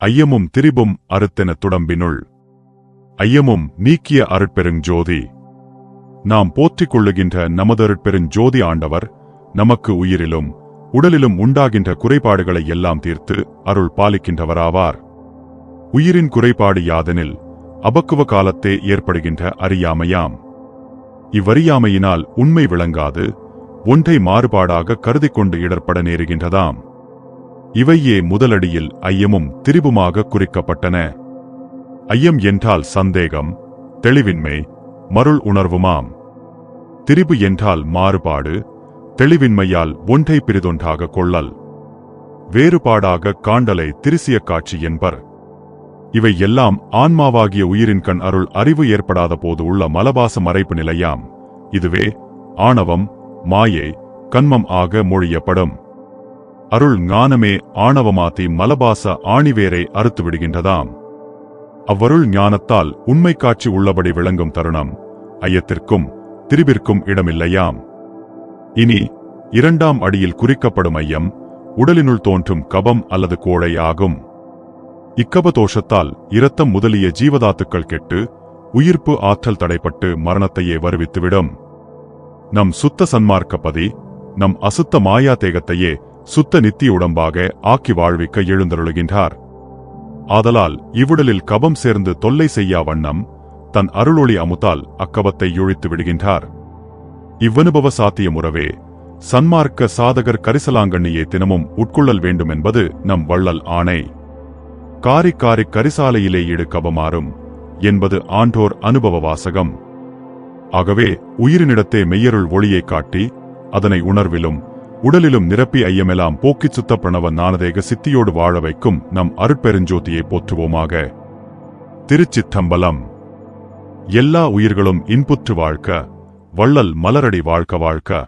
ஐயமும் திரிபும் அறுத்தென துடம்பினுள். ஐயமும் நீக்கிய அருட்பெருஞ்சோதி நாம் போற்றிக் கொள்ளுகின்ற நமதருட்பெருஞ்சோதி ஆண்டவர் நமக்கு உயிரிலும் உடலிலும் உண்டாகின்ற குறைபாடுகளை எல்லாம் தீர்த்து அருள் பாலிக்கின்றவராவார். உயிரின் குறைபாடு யாதெனில் அபக்குவ காலத்தே ஏற்படுகின்ற அறியாமையாம். இவ்வறியாமையினால் உண்மை விளங்காது ஒன்றை மாறுபாடாக கருதிக்கொண்டு இடர்பட நேருகின்றதாம். இவையே முதலடியில் ஐயமும் திரிபுமாக குறிக்கப்பட்டன. ஐயம் என்றால் சந்தேகம் தெளிவின்மை மருள் உணர்வுமாம். திரிபு என்றால் மாறுபாடு தெளிவின்மையால் ஒன்றை பிரிதொன்றாக கொள்ளல். வேறுபாடாக காண்டலை திருசிய காட்சி என்பர். இவை எல்லாம் ஆன்மாவாகிய உயிரின் கண் அருள் அறிவு ஏற்படாத போது உள்ள மலபாச மறைப்பு நிலையாம். இதுவே ஆணவம் மாயை கண்மம் ஆக மொழியப்படும். அருள் ஞானமே ஆணவமாத்தி மலபாச ஆணிவேரை அறுத்து விடுகின்றதாம் அவ்வருள் ஞானத்தால் உண்மை காட்சி உள்ளபடி விளங்கும் தருணம். ஐயத்திற்கும் திரிபிற்கும் இடமில்லையாம். இனி இரண்டாம் அடியில் குறிக்கப்படும் ஐயம் உடலினுள் தோன்றும் கபம் அல்லது கோழை ஆகும். இக்கபதோஷத்தால் இரத்தம் முதலிய ஜீவதாத்துக்கள் கெட்டு உயிர்ப்பு ஆற்றல் தடைப்பட்டு மரணத்தையே வருவித்துவிடும். நம் சுத்த சன்மார்க்கப்பதி நம் அசுத்த மாயா தேகத்தையே சுத்த நித்திய உடம்பாக ஆக்கி வாழ்விக்க எழுந்தருளுகின்றார். ஆதலால் இவ்வுடலில் கபம் சேர்ந்து தொல்லை செய்யா வண்ணம் தன் அருளொளி அமுதால் அக்கபத்தை இழித்து விடுகின்றார். இவ்வனுபவ சாத்தியமுறவே சன்மார்க்க சாதகர் கரிசலாங்கண்ணியை தினமும் உட்கொள்ளல் வேண்டும் என்பது நம் வள்ளல் ஆணை. காரி காரி கரிசாலையிலே இடுக்கபமாறும் என்பது ஆண்டோர் அனுபவ வாசகம். ஆகவே உயிரினிடத்தே மெய்யருள் ஒளியைக் காட்டி அதனை உணர்விலும் உடலிலும் நிரப்பி ஐயமெல்லாம் போக்கிச் சுத்த பிரணவ நானதேக சித்தியோடு வாழ வைக்கும் நம் அருட்பெருஞ்சோதியை போற்றுவோமாக. திருச்சிற்றம்பலம். எல்லா உயிர்களும் இன்புற்று வாழ்க்க வள்ளல் மலரடி வாழ்க்க வாழ்க்க